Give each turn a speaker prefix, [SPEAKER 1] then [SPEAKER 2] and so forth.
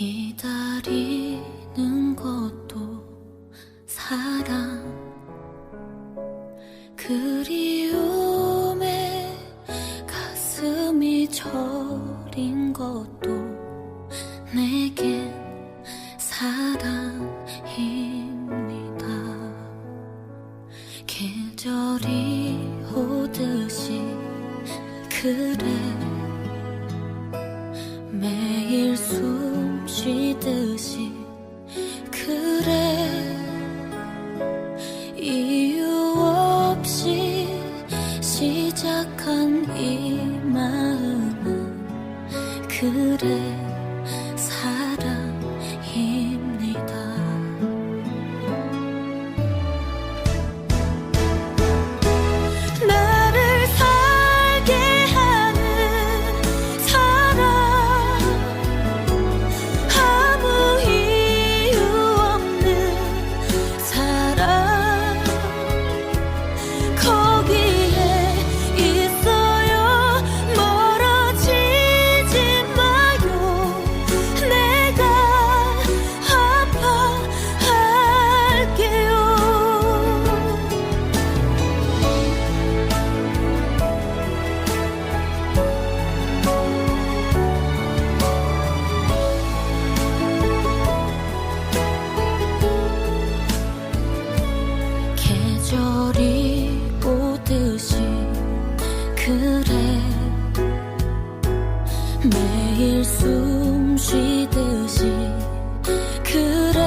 [SPEAKER 1] 기다리는 것도 사랑. 그리움에 가슴이 저린 것도 내겐 사랑입니다. 계절이 오듯이 그래. 매 그래 계절이 오듯이 그래. 매일 숨 쉬듯이 그래